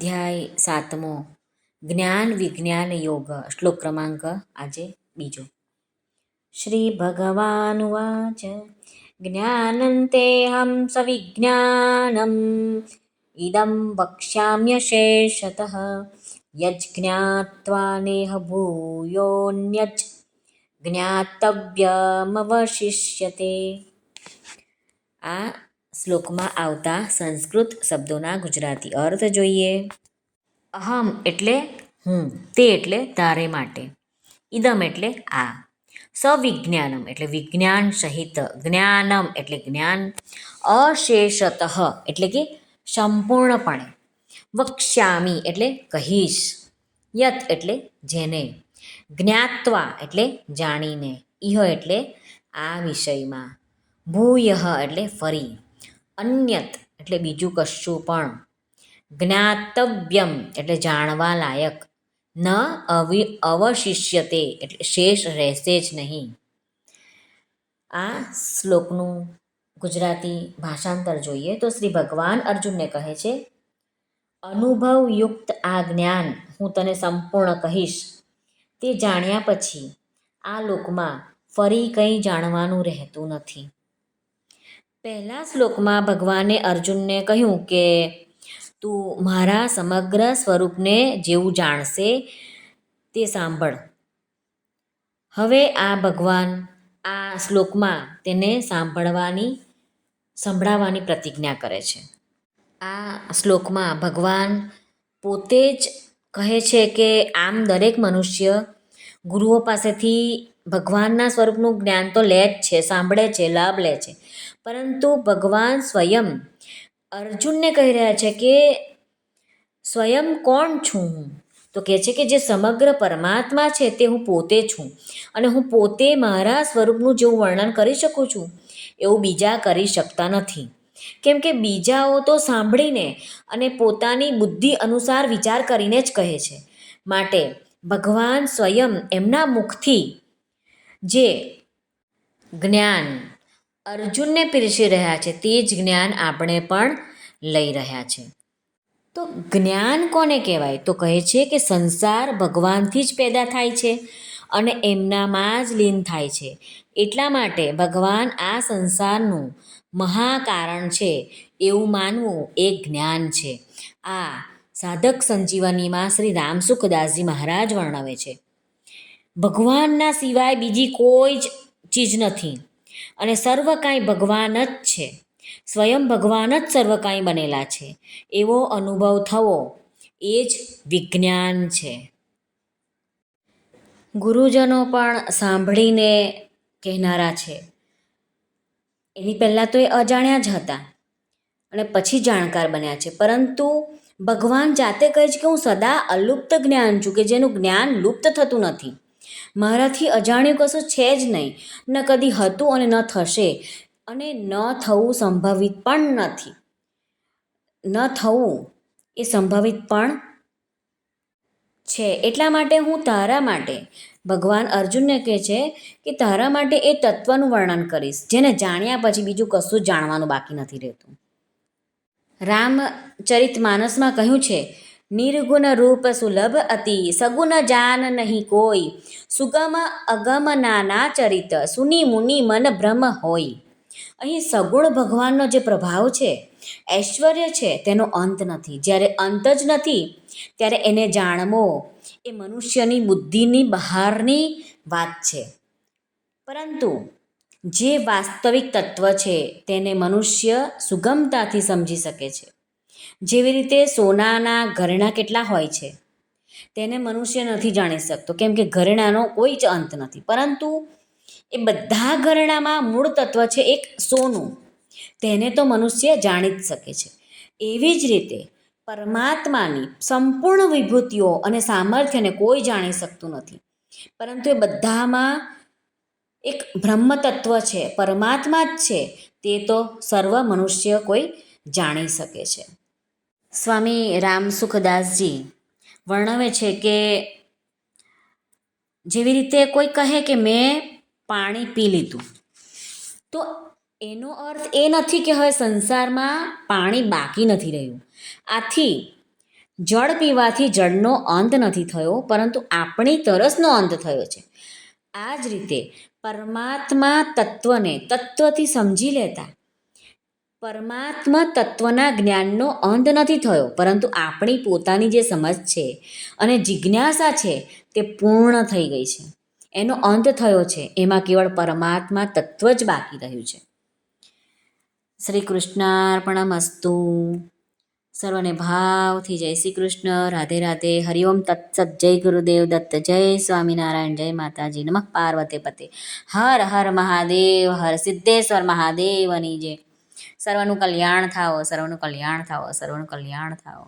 અધ્યાય સાતમો. જ્ઞાન વિજ્ઞાન યોગ, શ્લોક ક્રમાંક આજે બીજો. શ્રી ભગવાનુવાચ જ્ઞાનંતેહં સવિજ્ઞાનમ વક્ષ્યામ્ય શેષત યજ્ઞાત્વા નેહ ભૂયોન્યજ જ્ઞાતવ્યમવશિષ્યતે આ શ્લોકમાં આવતા સંસ્કૃત શબ્દોના ગુજરાતી અર્થ જોઈએ. અહમ એટલે હું, તે એટલે તારે માટે. ઇદમ એટલે આ. સવિજ્ઞાનમ એટલે વિજ્ઞાન સહિત, જ્ઞાનમ એટલે જ્ઞાન. અશેષતઃ એટલે કે સંપૂર્ણપણે. વક્ષ્યામી એટલે કહીશ. યત એટલે જેને. જ્ઞાત્વા એટલે જાણીને. ઇહ એટલે આ વિષયમાં. ભૂયઃ એટલે ફરી. અન્યત, એટલે બીજું કશું પણ. જ્ઞાતવ્યમ, એટલે જાણવા લાયક. ન અવિ અવશિષ્યતે, એટલે શેષ રહેશે જ નહીં. આ શ્લોકનું ગુજરાતી ભાષાંતર જોઈએ તો શ્રી ભગવાન અર્જુનને કહે છે, અનુભવયુક્ત આ જ્ઞાન હું તને સંપૂર્ણ કહીશ. તે જાણ્યા પછી આ લોકમાં ફરી કંઈ જાણવાનું રહેતું નથી. પહેલા શ્લોકમાં ભગવાને અર્જુનને કહ્યું કે, તું મારા સમગ્ર સ્વરૂપને જેવું જાણશે તે સાંભળ. હવે આ ભગવાન આ શ્લોકમાં તેને સાંભળવાની, સંભળાવવાની પ્રતિજ્ઞા કરે છે. આ શ્લોકમાં ભગવાન પોતે જ કહે છે કે, આમ દરેક મનુષ્ય ગુરુઓ પાસેથી ભગવાનના સ્વરૂપનું જ્ઞાન તો લે જ છે, સાંભળે છે, લાભ લે છે. પરંતુ ભગવાન સ્વયં. અર્જુનને કહી રહ્યા છે કે, સ્વયં કોણ છું હું? તો કહે છે કે, જે સમગ્ર પરમાત્મા છે તે હું પોતે છું અને હું પોતે મારા સ્વરૂપનું જેવું વર્ણન કરી શકું છું. એવું બીજા કરી શકતા નથી. કેમ કે બીજાઓ તો સાંભળીને અને પોતાની બુદ્ધિ અનુસાર વિચાર કરીને જ કહે છે. માટે ભગવાન સ્વયં એમના મુખથી જે જ્ઞાન અર્જુનને પીરસી રહ્યા છે. તે જ જ્ઞાન આપણે પણ લઈ રહ્યા છે. તો જ્ઞાન કોને કહેવાય? તો કહે છે કે સંસાર ભગવાનથી જ પેદા થાય છે અને એમનામાં જ લીન થાય છે. એટલા માટે ભગવાન આ સંસારનું મહાકારણ છે એવું માનવું એ જ્ઞાન છે. આ સાધક સંજીવનીમાં શ્રી રામસુખદાસજી મહારાજ વર્ણવે છે. ભગવાનના સિવાય બીજી કોઈ જ ચીજ નથી. અને સર્વ કાંઈ ભગવાન જ છે. સ્વયં ભગવાન જ સર્વ કાંઈ બનેલા છે. એવો અનુભવ થવો એ જ વિજ્ઞાન છે. ગુરુજનો પણ સાંભળીને કહેનારા છે. એની પહેલાં તો એ અજાણ્યા જ હતા અને પછી જાણકાર બન્યા છે. પરંતુ ભગવાન જાતે કહે છે કે હું સદા અલુપ્ત જ્ઞાન છું કે જેનું જ્ઞાન લુપ્ત થતું નથી. મારાથી અજાણ્યું કશું છે જ નહીં. ન કદી હતું અને ન થશે. અને ન થવું સંભવિત પણ નથી. ન થવું એ સંભવિત પણ છે. એટલા માટે હું તારા માટે, ભગવાન અર્જુનને કહે છે કે તારા માટે એ તત્વનું વર્ણન કરીશ, જેને જાણ્યા પછી બીજું કશું જાણવાનું બાકી નથી રહેતું. રામચરિત માનસમાં કહ્યું છે નિર્ગુણ રૂપ સુલભ અતિ, સગુણ જાન નહીં કોઈ. સુગમ અગમ નાના ચરિત, સુની મુનિ મન ભ્રમ હોય. અહીં સગુણ ભગવાનનો જે પ્રભાવ છે, ઐશ્વર્ય છે, તેનો અંત નથી. જ્યારે અંત જ નથી, ત્યારે એને જાણવો એ મનુષ્યની બુદ્ધિની બહારની વાત છે. પરંતુ જે વાસ્તવિક તત્વ છે, તેને મનુષ્ય સુગમતાથી સમજી શકે છે. જેવી રીતે સોનાના ઘરેણાં કેટલા હોય છે, તેને મનુષ્ય નથી જાણી શકતો. કેમ કે ઘરેણાંનો કોઈ જ અંત નથી. પરંતુ એ બધા ઘરેણામાં મૂળ તત્વ છે એક સોનું. તેને તો મનુષ્ય જાણી જ શકે છે. એવી જ રીતે પરમાત્માની સંપૂર્ણ વિભૂતિઓ અને સામર્થ્યને કોઈ જાણી શકતું નથી. પરંતુ એ બધામાં એક બ્રહ્મ તત્વ છે, પરમાત્મા જ છે, તે તો સર્વ મનુષ્ય કોઈ જાણી શકે છે. સ્વામી રામ સુખદાસજી વર્ણવે છે કે જેવી રીતે કોઈ કહે કે મેં પાણી પી લીધું, તો એનો અર્થ એ નથી કે હવે સંસારમાં પાણી બાકી નથી રહ્યું. આથી જળ પીવાથી જળનો અંત નથી થયો, પરંતુ આપણી તરસનો અંત થયો છે. આ જ રીતે પરમાત્મા તત્વને તત્વથી સમજી લેતા પરમાત્મા તત્વના જ્ઞાનનો અંત નથી થયો, પરંતુ આપણી પોતાની જે સમજ છે અને જિજ્ઞાસા છે તે પૂર્ણ થઈ ગઈ છે. એનો અંત થયો છે. એમાં કેવળ પરમાત્મા તત્વ જ બાકી રહ્યું છે. શ્રી કૃષ્ણાર્પણમસ્તુ. સર્વને ભાવથી જય શ્રી કૃષ્ણ. રાધે રાધે. હરિઓમ તત્સત જય ગુરુદેવ દત્ત જય સ્વામિનારાયણ. જય માતાજી. નમઃ પાર્વતે પતે. હર હર મહાદેવ. હર સિદ્ધેશ્વર મહાદેવની જય. સર્વનું કલ્યાણ થાઓ સર્વનું કલ્યાણ થાઓ સર્વનું કલ્યાણ થાઓ.